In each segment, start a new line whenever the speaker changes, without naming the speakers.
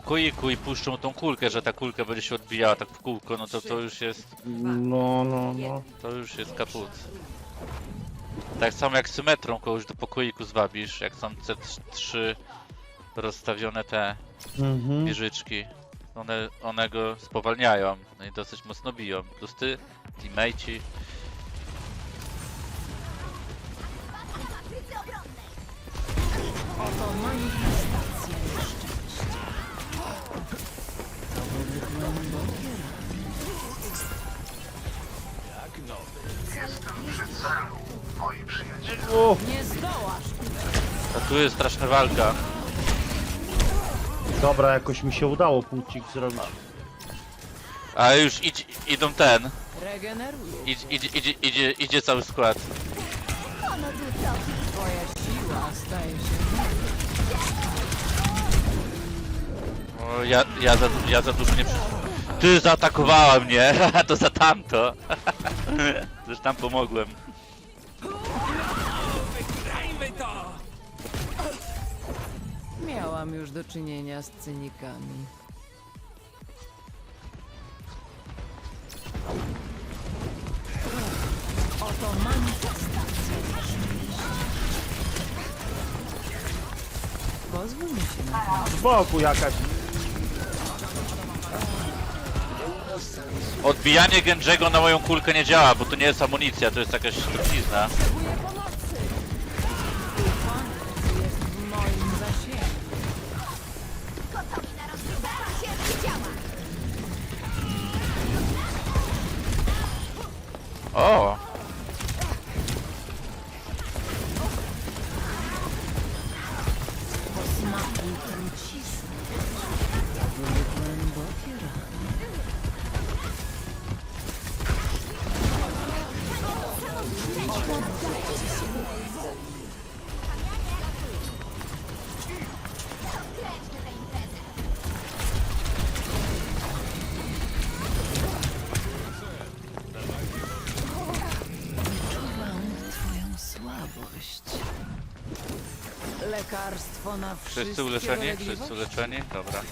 pokoiku i puszczą tą kulkę, że ta kulka będzie się odbijała tak w kółko, no to to już jest,
No, no, no.
to już jest kaput. Tak samo jak symetrą kogoś do pokoiku zwabisz, jak są te trz- trzy rozstawione te
Mhm.
wieżyczki. One, one go spowalniają, no i dosyć mocno biją. Plus ty, teammateci. Tu jest straszna walka.
dobra, jakoś mi się udało punkcik zrobić.
A już idź, idą ten.
Regeneruję.
Idź, idzie, idzie, idzie, idzie cały skład.
Twoja siła staje się...
O, ja, ja, za, ja za dużo nie przy... Ty zaatakowała mnie, to za tamto. Też tam pomogłem.
Miałam już do czynienia z cynikami. Oto manifestacja. Pozwól mi się na
Z boku jakaś.
Odbijanie Genjiego na moją kulkę nie działa, bo to nie jest amunicja, to jest jakaś trucizna.
jest
O!
Słabość. Lekarstwo na wszystkie
Wszyscy uleczeni?
dolegliwości.
Wszyscy uleczeni? Dobra.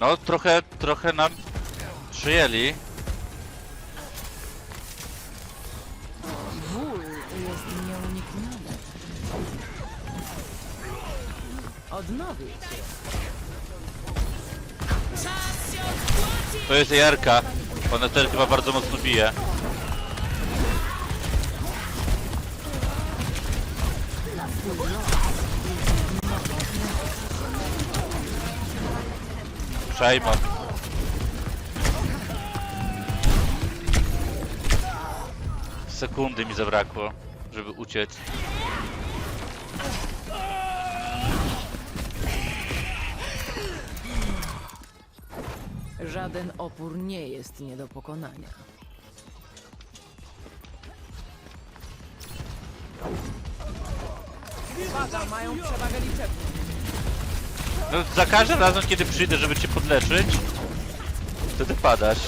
No, trochę, trochę nam przyjęli.
Ból jest nieunikniony. Odnowię cię.
To jest Jarka. Ona też chyba bardzo mocno bije. Przejmą. Sekundy mi zabrakło, żeby uciec.
Żaden opór nie jest nie do pokonania. Mają przewagę liczebną.
No za każdym razem kiedy przyjdę, żeby cię podleczyć, wtedy padasz.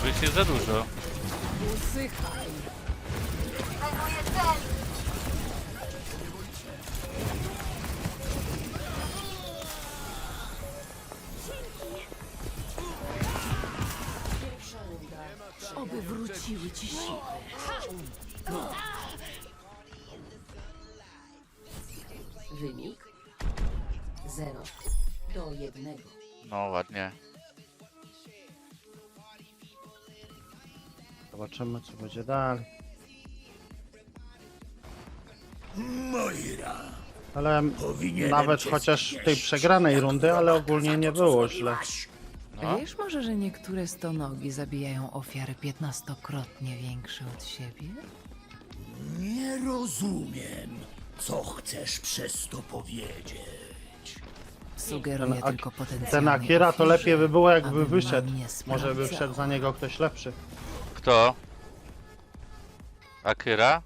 Bo jest za dużo.
Usychaj. Oby wróciły ci siły.
Wynik 0 do 1.
No ładnie.
Zobaczymy co będzie dalej. Ale nawet chociaż w tej przegranej rundy, ale ogólnie nie było źle.
No.
Wiesz może, że niektóre stonogi zabijają ofiary piętnastokrotnie większe od siebie?
Nie rozumiem, co chcesz przez to powiedzieć.
Sugeruję
Ten Ak-
tylko potencjalnie
Ten Akira to lepiej by było jakby wyszedł. Może by wszedł za niego ktoś lepszy.
Kto? Akyra?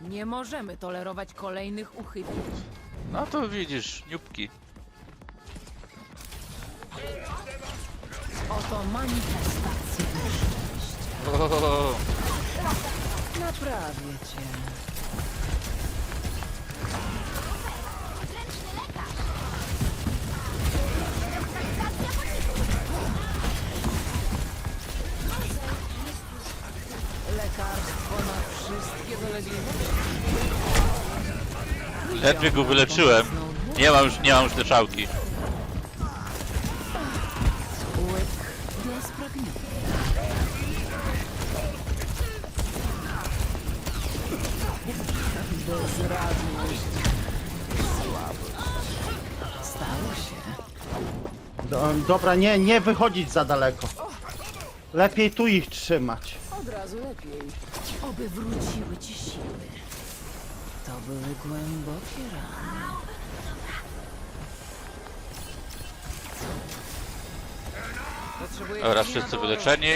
Nie możemy tolerować kolejnych uchybień.
No to widzisz, niubki.
Oto manifestacja. Naprawię cię. Dolegliwości.
Ledwie go wyleczyłem. Nie mam już, nie mam już leczałki.
Dobra, nie, nie wychodzić za daleko. Lepiej tu ich trzymać.
Od razu lepiej. Oby wróciły ci siły. To były głębokie rany. Potrzebuję
Dobra, wszyscy wyleczeni.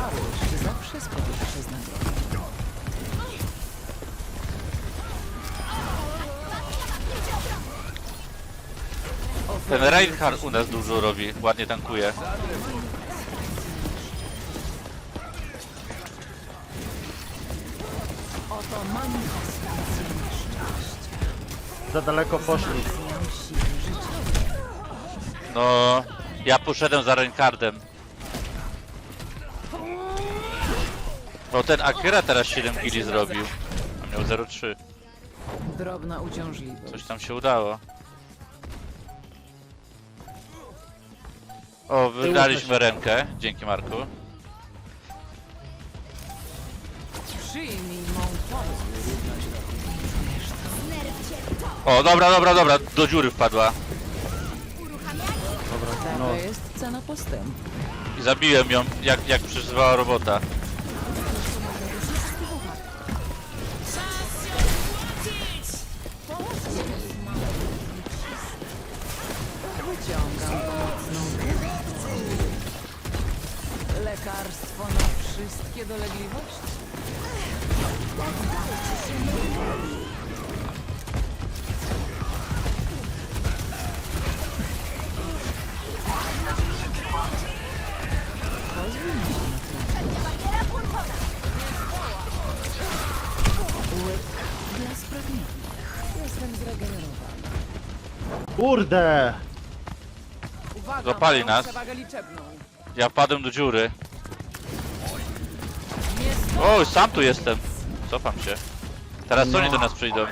Z.
Ten Reinhardt u nas dużo robi, ładnie tankuje.
Oto manifestacja nieszczęścia.
Za daleko poszli.
Życia.
No, ja poszedłem za Reinhardtem. No ten Akira teraz 7 killi zrobił. A miał 0,3.
Drobna uciążliwość.
Coś tam się udało. O, wygraliśmy rękę. Dzięki Marku.
Przyjmij mą pomoc. Czujesz to?
O, dobra, dobra, dobra. Do dziury wpadła.
Dobra,
Taka
no.
jest cena postępu.
I zabiłem ją, jak, jak przeżywała robota.
Wszystkie dolegliwości. Pozwól mi się. Łyk dla spragnionych. Jestem zregenerowany.
Kurde!
Uwaga,
Zapali nas.
przewagę liczebną.
Ja wpadłem do dziury. O, sam tu jestem. Cofam się. Teraz oni do nas przyjdą.
Oto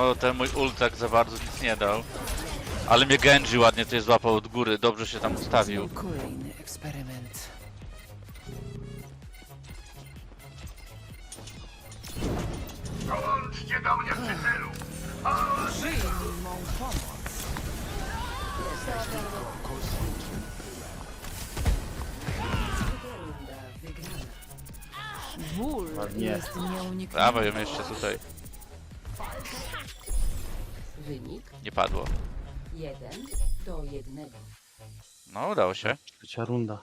No, ten mój ult tak za bardzo nic nie dał. Ale mnie Genji ładnie tutaj złapał od góry. Dobrze się tam ustawił.
Kolejny eksperyment. Przyjmij mą pomoc.
Runda wygrana.
Ból
Ładnie.
jest nieunikniony.
Dawaj ją jeszcze tutaj.
Wynik
Nie padło.
1 do 1.
No, udało się.
Trzecia runda.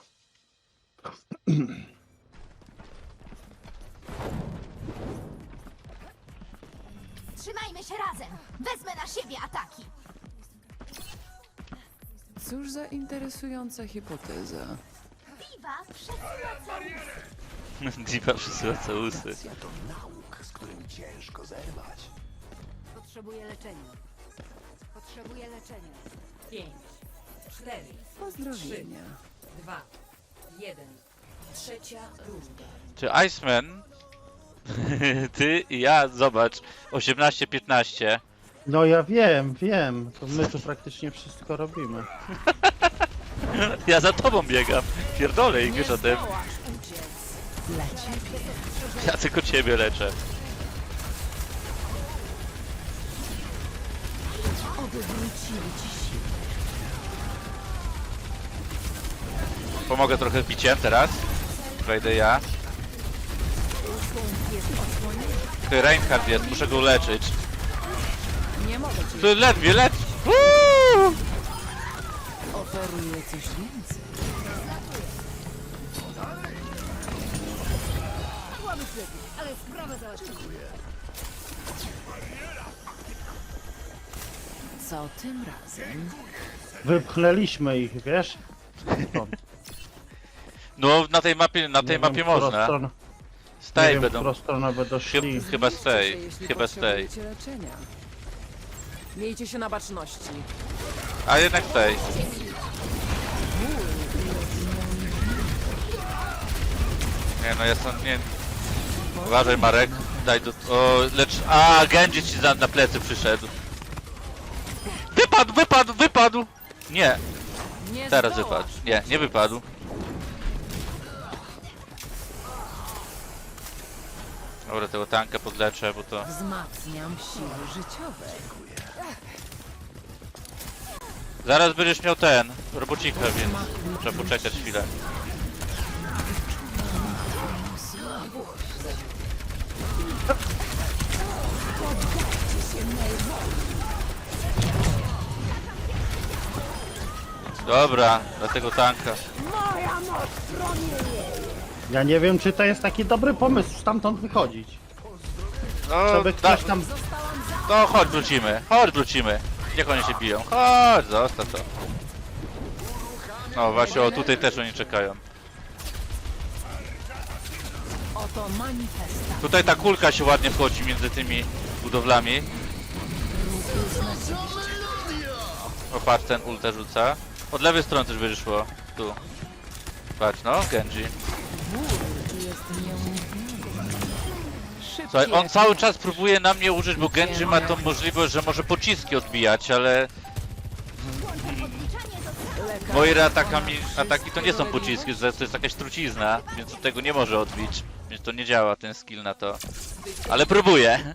Trzymajmy się razem! Wezmę na siebie ataki!
Cóż za interesująca hipoteza.
Piwa przesyła cały
Diva przysyła całusy.
Potrzebuję leczenia. Potrzebuję leczenia.
5, 4,
Pozdrowienia.
2, 1. Trzecia runda.
Czy Iceman? Ty i ja, zobacz. 18-15.
No ja wiem, wiem. To my tu praktycznie wszystko robimy.
Ja za tobą biegam. Pierdolę i wiesz o tym.
zdołasz uciec.
Ja tylko ciebie leczę. Pomogę trochę biciem teraz. Wejdę ja. Ty, Reinhardt jest, muszę go leczyć.
Nie mogę ci.
Ty, ledwie, ledwie. Uuu!
Oferuję coś więcej. Co tym razem?
Wypchnęliśmy ich, wiesz? Stąd.
No, na tej mapie, na tej
Nie
mapie
wiem, w którą
można.
stronę-
Z
Nie
tej
wiem, w
będą.
którą stronę będą szli.
Chyba, chyba z tej,
Jeśli
chyba z tej.
potrzebujecie leczenia. Miejcie się na baczności.
A jednak z tej. Nie no, jest on, nie... Uważaj Marek, daj do... O, lecz... A, Genji ci za, na plecy przyszedł. Wypadł, wypadł, wypadł! Nie,
Nie
teraz
zdołasz
wypadł. Nie, nie wypadł. Dobra, tego tanka podleczę, bo to...
Wzmacniam siły życiowe.
Zaraz będziesz miał ten, robocika, więc trzeba poczekać chwilę. Dobra, dla tego tanka.
Ja nie wiem, czy to jest taki dobry pomysł stamtąd wychodzić.
No,
Żeby
da,
ktoś tam...
no chodź wrócimy, chodź wrócimy. Niech oni się biją. Chodź, zostaw to. No właśnie, o tutaj też oni czekają.
Oto manifesta.
Tutaj ta kulka się ładnie wchodzi między tymi budowlami. O patrz, ten ultę rzuca. Od lewej strony też będzie szło. Tu. Patrz, no, Genji. Słuchaj, on cały czas próbuje na mnie użyć, bo Genji ma tą możliwość, że może pociski odbijać, ale moje atakami, ataki to nie są pociski, to jest jakaś trucizna, więc tego nie może odbić. Więc to nie działa ten skill na to. Ale próbuje.